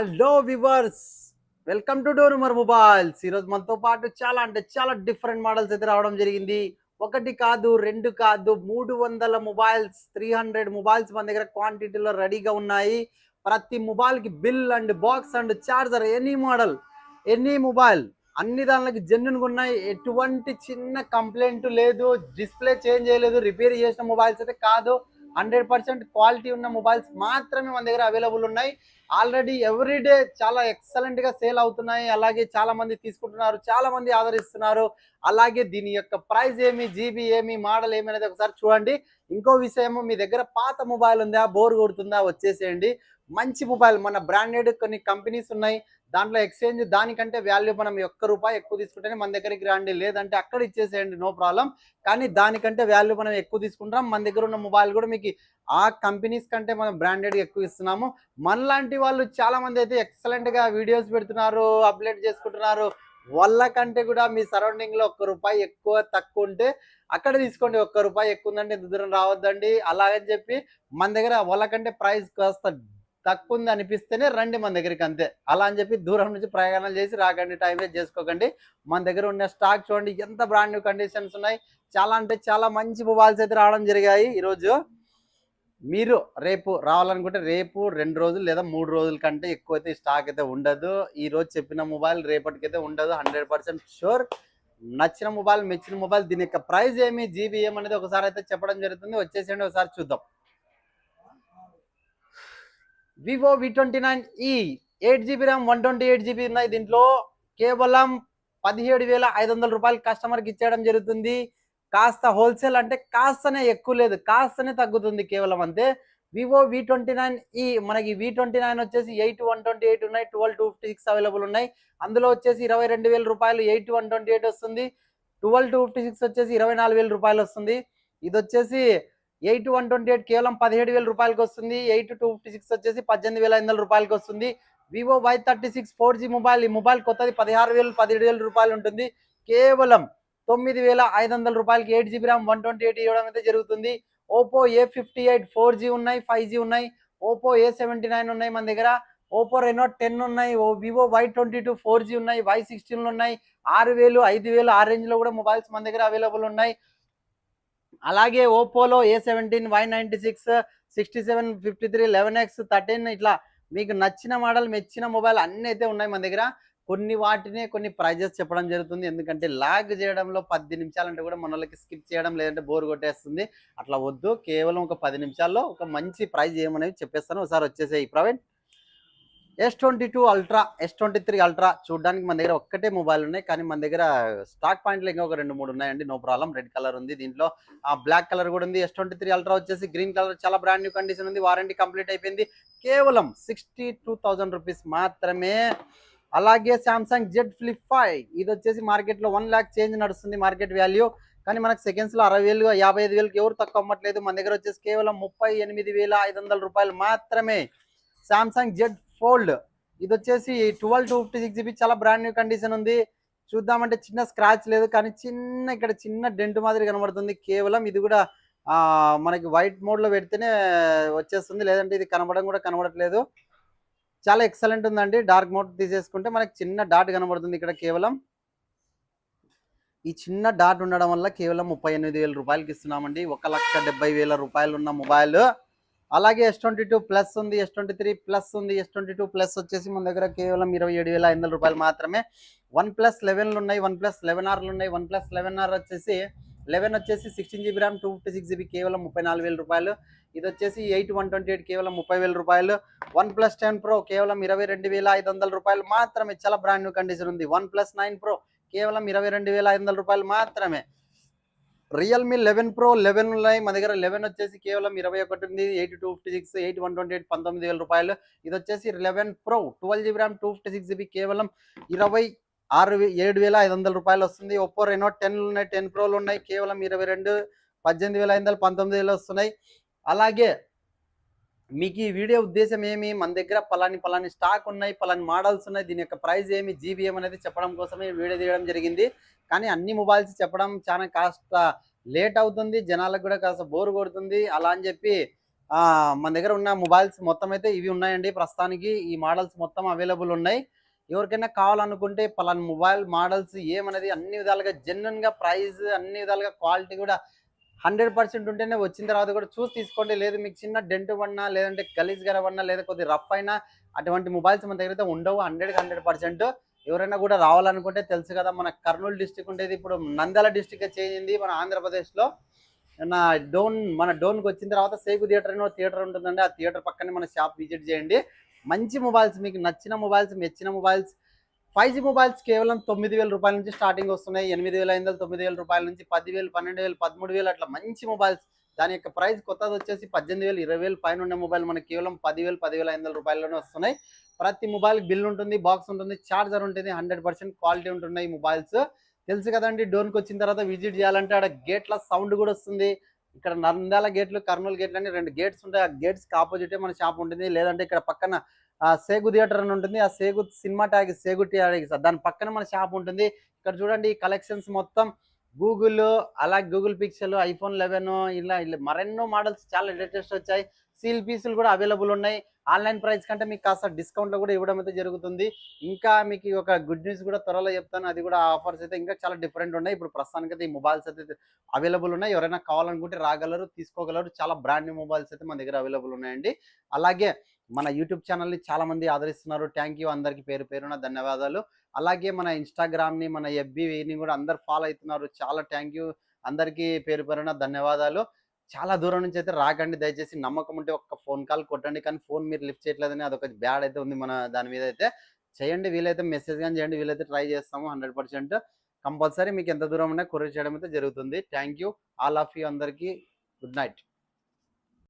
Hello viewers welcome to డోనుమర్ mobiles ఈరోజు మనతో పాటు చాలా అంటే చాలా డిఫరెంట్ మోడల్స్ అయితే రావడం జరిగింది. ఒకటి కాదు రెండు కాదు మూడు వందల మొబైల్స్ త్రీ హండ్రెడ్ మొబైల్స్ మన దగ్గర క్వాంటిటీలో రెడీగా ఉన్నాయి. ప్రతి మొబైల్కి bill and box and charger any model any mobile అన్ని దానికి జెన్యున్గా ఉన్నాయి. ఎటువంటి చిన్న కంప్లైంట్ లేదు డిస్ప్లే చేంజ్ చేయలేదు రిపేర్ చేసిన మొబైల్స్ అయితే కాదు. హండ్రెడ్ పర్సెంట్ క్వాలిటీ ఉన్న మొబైల్స్ మాత్రమే మన దగ్గర అవైలబుల్ ఉన్నాయి. ఆల్రెడీ ఎవ్రీడే చాలా ఎక్సలెంట్గా సేల్ అవుతున్నాయి. అలాగే చాలా మంది తీసుకుంటున్నారు చాలా మంది ఆదరిస్తున్నారు. అలాగే దీని యొక్క ప్రైస్ ఏమి జీబీ ఏమి మోడల్ ఏమి అనేది ఒకసారి చూడండి. ఇంకో విషయము మీ దగ్గర పాత మొబైల్ ఉందా బోర్ కొడుతుందా వచ్చేసేయండి. మంచి మొబైల్ మన బ్రాండెడ్ కొన్ని కంపెనీస్ ఉన్నాయి. దాంట్లో ఎక్స్చేంజ్ దానికంటే వాల్యూ మనం ఒక్క రూపాయి ఎక్కువ తీసుకుంటేనే మన దగ్గరికి రాండి. లేదంటే అక్కడ ఇచ్చేసేయండి నో ప్రాబ్లం కానీ దానికంటే వాల్యూ మనం ఎక్కువ తీసుకుంటాం మన దగ్గర ఉన్న మొబైల్ కూడా మీకు ఆ కంపెనీస్ కంటే మనం బ్రాండెడ్ ఎక్కువ ఇస్తున్నాము. మనలాంటి వాళ్ళు చాలా మంది అయితే ఎక్సలెంట్గా వీడియోస్ పెడుతున్నారు అప్లోడ్ చేసుకుంటున్నారు. వాళ్ళ కంటే కూడా మీ సరౌండింగ్లో ఒక్క రూపాయి ఎక్కువ తక్కువ ఉంటే అక్కడ తీసుకోండి. ఒక్క రూపాయి ఎక్కువ ఉందంటే దూరం రావద్దండి. అలాగని చెప్పి మన దగ్గర వాళ్ళకంటే ప్రైస్ కాస్త తక్కువ ఉంది అనిపిస్తేనే రండి మన దగ్గరికి అంతే. అలా అని చెప్పి దూరం నుంచి ప్రయాణాలు చేసి రాకండి టైం వేస్ట్ చేసుకోకండి. మన దగ్గర ఉన్న స్టాక్ చూడండి ఎంత బ్రాండ్ న్యూ కండిషన్స్ ఉన్నాయి. చాలా అంటే చాలా మంచి మొబైల్స్ అయితే రావడం జరిగాయి. ఈరోజు మీరు రేపు రావాలనుకుంటే రేపు రెండు రోజులు లేదా మూడు రోజుల కంటే ఎక్కువ అయితే స్టాక్ అయితే ఉండదు. ఈ రోజు చెప్పిన మొబైల్ రేపటికైతే ఉండదు. హండ్రెడ్ పర్సెంట్ షూర్ నచ్చిన మొబైల్ మెచ్చిన మొబైల్ దీని యొక్క ప్రైస్ ఏమి జీబీ ఏమనేది ఒకసారి అయితే చెప్పడం జరుగుతుంది. వచ్చేసేయండి ఒకసారి చూద్దాం. Vivo V twenty nine E eight GB RAM one twenty eight GB ఉన్నాయి దీంట్లో. కేవలం పదిహేడు వేల ఐదు వందల రూపాయలు కస్టమర్కి ఇచ్చేయడం జరుగుతుంది. కాస్త హోల్సేల్ అంటే కాస్తనే ఎక్కువ లేదు కాస్తనే తగ్గుతుంది కేవలం అంతే. Vivo V twenty nine E మనకి వి ట్వంటీ నైన్ వచ్చేసి ఎయిట్ వన్ ట్వంటీ ఎయిట్ ఉన్నాయి twelve two fifty six available ఉన్నాయి. అందులో వచ్చేసి ఇరవై రెండు వేల రూపాయలు ఎయిట్ వన్ ట్వంటీ ఎయిట్ వస్తుంది. ట్వెల్వ్ టూ ఫిఫ్టీ సిక్స్ వచ్చేసి ఇరవై నాలుగు వేల రూపాయలు వస్తుంది. ఇది వచ్చేసి ఎయిట్ వన్ ట్వంటీ ఎయిట్ కేవలం పదిహేడు వేల రూపాయలకి వస్తుంది. ఎయిట్ టూ ఫిఫ్టీ సిక్స్ వచ్చేసి పద్దెనిమిది వేల ఐదు వందల రూపాయలకి వస్తుంది. Vivo Y thirty six four G mobile ఈ మొబైల్ కొత్తది పదిహారు వేలు పదిహేడు వేల రూపాయలు ఉంటుంది. కేవలం తొమ్మిది వేల ఐదు వందల రూపాయలకి eight GB RAM one twenty eight ఇవ్వడం అయితే జరుగుతుంది. Oppo A fifty eight four G ఉన్నాయి ఫైవ్ జీ ఉన్నాయి. ఓపో ఏ సెవెంటీ నైన్ ఉన్నాయి మన దగ్గర. ఓపో రెనో టెన్ ఉన్నాయి. ఓ Vivo Y twenty two four G ఉన్నాయి వై సిక్స్టీన్లు ఉన్నాయి. ఆరు వేలు ఐదు వేలు ఆ రేంజ్లో కూడా మొబైల్స్ మన దగ్గర అవైలబుల్ ఉన్నాయి. అలాగే ఓపోలో A seventeen Y ninety six sixty seven fifty three eleven X thirteen ఇట్లా మీకు నచ్చిన మోడల్ మెచ్చిన మొబైల్ అన్నీ అయితే ఉన్నాయి మన దగ్గర. కొన్ని వాటినే కొన్ని ప్రైజెస్ చెప్పడం జరుగుతుంది. ఎందుకంటే లాగ్ చేయడంలో పది నిమిషాలంటే కూడా మన వాళ్ళకి స్కిప్ చేయడం లేదంటే బోర్ కొట్టేస్తుంది. అట్లా వద్దు. కేవలం ఒక పది నిమిషాల్లో ఒక మంచి ప్రైజ్ ఏమనేవి చెప్పేస్తాను. ఒకసారి వచ్చేసాయి Praveen. S twenty two ultra S twenty three ultra చూడడానికి మన దగ్గర ఒక్కటే మొబైల్ ఉన్నాయి. కానీ మన దగ్గర స్టాక్ పాయింట్లు ఇంకా ఒక రెండు మూడు ఉన్నాయండి. నో ప్రాబ్లం రెడ్ కలర్ ఉంది దీంట్లో. ఆ బ్లాక్ కలర్ కూడా ఉంది. ఎస్ ట్వంటీ త్రీ అల్ట్రా వచ్చేసి గ్రీన్ కలర్ చాలా బ్రాండ్ న్యూ కండిషన్ ఉంది. వారంటీ కంప్లీట్ అయిపోయింది. కేవలం సిక్స్టీ టూ థౌజండ్ రూపీస్ మాత్రమే. అలాగే శాంసంగ్ జెడ్ ఫ్లిప్ ఫైవ్ ఇది వచ్చేసి మార్కెట్లో వన్ ల్యాక్ చేంజ్ నడుస్తుంది మార్కెట్ వాల్యూ కానీ మనకు సెకండ్స్లో అరవై వేలు యాభై ఐదు వేలకు ఎవరు తక్కువ అమ్మట్లేదు. మన దగ్గర వచ్చేసి కేవలం ముప్పై ఎనిమిది వేల ఐదు వందల రూపాయలు మాత్రమే. Samsung Z fold. ఇది వచ్చేసి twelve two fifty six GB చాలా బ్రాండ్ న్యూ కండిషన్ ఉంది. చూద్దామంటే చిన్న స్క్రాచ్ లేదు కానీ చిన్న ఇక్కడ చిన్న డెంట్ మాదిరి కనబడుతుంది. కేవలం ఇది కూడా మనకి వైట్ మోడ్లో పెడితేనే వచ్చేస్తుంది. లేదంటే ఇది కనబడడం కూడా కనబడట్లేదు. చాలా ఎక్సలెంట్ ఉందండి. డార్క్ మోడ్ తీసేసుకుంటే మనకి చిన్న డాట్ కనబడుతుంది ఇక్కడ కేవలం. ఈ చిన్న డాట్ ఉండడం వల్ల కేవలం ముప్పై ఎనిమిది వేల రూపాయలకి ఇస్తున్నామండి. ఒక లక్ష డెబ్బై వేల రూపాయలు ఉన్న మొబైల్ అలాగే ఎస్ ట్వంటీ టూ ప్లస్ ఉంది ఎస్ ట్వంటీ త్రీ ప్లస్ ఉంది ఎస్ ట్వంటీ టూ ప్లస్ వచ్చేసి మన దగ్గర కేవలం ఇరవై ఏడు వేల ఐదు వందల రూపాయలు మాత్రమే. వన్ ప్లస్ లెవెన్లు ఉన్నాయి వన్ ప్లస్ లెవెన్ ఆర్లు ఉన్నాయి వన్ ప్లస్ లెవెన్ ఆర్ వచ్చేసి లెవెన్ వచ్చేసి sixteen GB RAM two fifty six GB కేవలం ముప్పై నాలుగు వేల రూపాయలు. ఇది వచ్చేసి ఎయిట్ వన్ ట్వంటీ ఎయిట్ కేవలం ముప్పై వేల రూపాయలు. వన్ ప్లస్ టెన్ ప్రో కేవలం ఇరవై రెండు వేల ఐదు వందల రూపాయలు మాత్రమే. చాలా బ్రాండ్ న్యూ కండిషన్ ఉంది. వన్ ప్లస్ నైన్ ప్రో కేవలం ఇరవై రెండు వేల ఐదు వందల రూపాయలు మాత్రమే. రియల్మీ లెవెన్ ప్రో లెవెన్ ఉన్నాయి. మన దగ్గర లెవెన్ వచ్చేసి కేవలం ఇరవై ఒకటి ఉంది eight two fifty six eight one twenty eight పంతొమ్మిది వేల రూపాయలు. ఇది వచ్చేసి eleven pro twelve GB RAM two fifty six GB కేవలం ఇరవై ఆరు ఏడు వేల ఐదు వందల రూపాయలు వస్తుంది. ఒప్పో రెనో టెన్ ఉన్నాయి టెన్ ప్రోలు ఉన్నాయి. కేవలం ఇరవై రెండు పద్దెనిమిది వేల ఐదు వందలు పంతొమ్మిది వేలు వస్తున్నాయి. అలాగే మీకు ఈ వీడియో ఉద్దేశం ఏమి? మన దగ్గర పలాని పలాని స్టాక్ ఉన్నాయి పలాని మోడల్స్ ఉన్నాయి. దీని యొక్క ప్రైస్ ఏమి? జీబీఎం అనేది చెప్పడం కోసమే వీడియో తీయడం జరిగింది. కానీ అన్ని మొబైల్స్ చెప్పడం చాలా కాస్త లేట్ అవుతుంది. జనాలకు కూడా కాస్త బోర్ కొడుతుంది. అలా అని చెప్పి మన దగ్గర ఉన్న మొబైల్స్ మొత్తం అయితే ఇవి ఉన్నాయండి. ప్రస్తుతానికి ఈ మోడల్స్ మొత్తం అవైలబుల్ ఉన్నాయి. ఎవరికైనా కావాలనుకుంటే పలానా మొబైల్ మోడల్స్ ఏమనేది అన్ని విధాలుగా జెన్యున్గా ప్రైస్ అన్ని విధాలుగా క్వాలిటీ కూడా హండ్రెడ్ పర్సెంట్ ఉంటేనే వచ్చిన తర్వాత కూడా చూసి తీసుకోండి. లేదు మీకు చిన్న డెంట్ పడినా లేదంటే గలీజ్ గార పడినా లేదా కొద్ది రఫ్ అయినా అటువంటి మొబైల్స్ మన దగ్గర అయితే ఉండవు. హండ్రెడ్కి హండ్రెడ్ పర్సెంట్ ఎవరైనా కూడా రావాలనుకుంటే తెలుసు కదా మన కర్నూలు డిస్టిక్ ఉండేది. ఇప్పుడు నంద్యాల డిస్టిక్గా చేంజ్ అయింది. మన ఆంధ్రప్రదేశ్లో నా డోన్ మన డోన్కి వచ్చిన తర్వాత సేగు థియేటర్ అని థియేటర్ ఉంటుందండి. ఆ థియేటర్ పక్కనే మన షాప్ విజిట్ చేయండి. మంచి మొబైల్స్ మీకు నచ్చిన మొబైల్స్ మెచ్చిన మొబైల్స్ ఫైవ్ జీ మొబైల్స్ కేవలం తొమ్మిది వేల రూపాయల నుంచి స్టార్టింగ్ వస్తున్నాయి. ఎనిమిది వేల ఐదు వందలు తొమ్మిది వేల రూపాయల నుంచి పదివేలు పన్నెండు వేలు పదమూడు వేలు అట్లా మంచి మొబైల్స్. దాని యొక్క ప్రైస్ కొత్తది వచ్చేసి పద్దెనిమిది వేలు ఇరవై వేలు పైన ఉండే మొబైల్ మనకి కేవలం పదివేలు పదివేల ఐదు వందల రూపాయల్లోనే వస్తున్నాయి. ప్రతి మొబైల్ బిల్ ఉంటుంది బాక్స్ ఉంటుంది చార్జర్ ఉంటుంది హండ్రెడ్ పర్సెంట్ క్వాలిటీ ఉంటున్నాయి మొబైల్స్. తెలుసు కదండి డోన్కి వచ్చిన తర్వాత విజిట్ చేయాలంటే ఆడ గేట్ల సౌండ్ కూడా వస్తుంది. ఇక్కడ నంద్యాల గేట్లు కర్నూలు గేట్లు అని రెండు గేట్స్ ఉంటాయి. ఆ గేట్స్కి ఆపోజిట్ మన షాప్ ఉంటుంది. లేదంటే ఇక్కడ పక్కన ఆ సేగు థియేటర్ అని ఉంటుంది. ఆ సేగు సినిమా ట్యాగ్ సేగు ట్యాగ్ దాని పక్కన మన షాప్ ఉంటుంది. ఇక్కడ చూడండి ఈ కలెక్షన్స్ మొత్తం. గూగుల్ అలాగే గూగుల్ పిక్సెల్ ఐఫోన్ లెవెన్ ఇలా మరెన్నో మోడల్స్ చాలా లేటెస్ట్ వచ్చాయి. సీల్ పీసులు కూడా అవైలబుల్ ఉన్నాయి. ఆన్లైన్ ప్రైస్ కంటే మీకు కాస్త డిస్కౌంట్లో కూడా ఇవ్వడం అయితే జరుగుతుంది. ఇంకా మీకు ఒక గుడ్ న్యూస్ కూడా త్వరలో చెప్తాను. అది కూడా ఆఫర్స్ అయితే ఇంకా చాలా డిఫరెంట్ ఉన్నాయి. ఇప్పుడు ప్రస్తుతానికి అయితే ఈ మొబైల్స్ అయితే అవైలబుల్ ఉన్నాయి. ఎవరైనా కావాలనుకుంటే రాగలరు తీసుకోగలరు. చాలా బ్రాండ్ మొబైల్స్ అయితే మన దగ్గర అవైలబుల్ ఉన్నాయండి. అలాగే మన యూట్యూబ్ ఛానల్ని చాలా మంది ఆదరిస్తున్నారు. థ్యాంక్ యూ అందరికి పేరు పేరున ధన్యవాదాలు. అలాగే మన ఇన్స్టాగ్రామ్ని మన ఎఫ్బిని కూడా అందరు ఫాలో అవుతున్నారు. చాలా థ్యాంక్ యూ అందరికీ పేరు పేరున ధన్యవాదాలు. చాలా దూరం నుంచి అయితే రాకండి. దయచేసి నమ్మకం ఉంటే ఒక్క ఫోన్ కాల్ కొట్టండి. కానీ ఫోన్ మీరు లిఫ్ట్ చేయట్లేదని అదొక బ్యాడ్ అయితే ఉంది మన దాని మీద అయితే. చేయండి. వీలైతే మెసేజ్ కానీ చేయండి. వీలైతే ట్రై చేస్తాము హండ్రెడ్ పర్సెంట్. కంపల్సరీ మీకు ఎంత దూరం ఉన్నా కొరియర్ చేయడం అయితే జరుగుతుంది. Thank you. All of you అందరికీ. Good night.